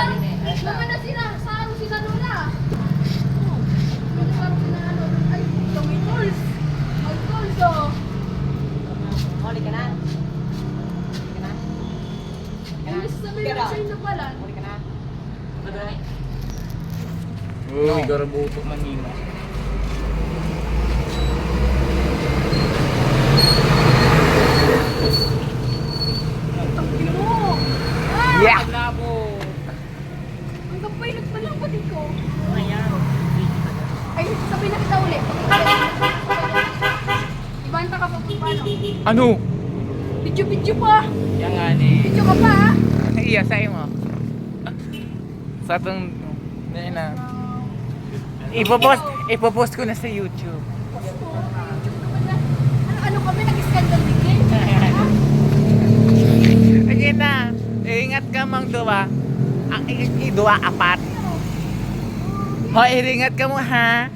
Naman na sila, saan sila lula? Ay, kami tools. Ay, tools oh. Huli ka na. Huli ka na. Imbis na may nasa inyo pala. Huli ka na. Huli Uy, garabuto manhima. Yeah! Ulit. Ibanta ka pa kung paano. Ano? Video-video pa. Yan nga ni. Video ka pa ha. Iya, sa'yo mo. Sa itong... Yan na. Ipopost, ipopost ko na sa YouTube. Ano, ano kami? Nag-scandal din eh. Ha? Sige na. Ingat ka mang duwa. Ang ingat ni duwa apat. Ho, ingat ka mo ha.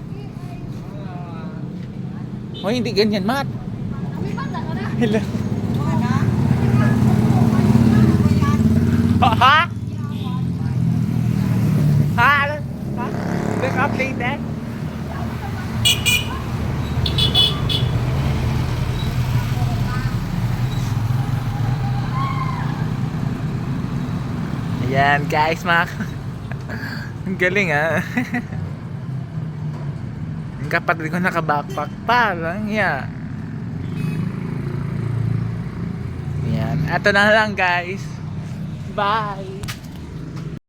Ho, hindi ganyan, Mat. Hello. Ha? Ha? Ha? Ha? Look updated? Ayan guys, mga Ang galing ah. Kapatid ko naka-backpack pa lang, yeah. Yan. Ito na lang guys. Bye.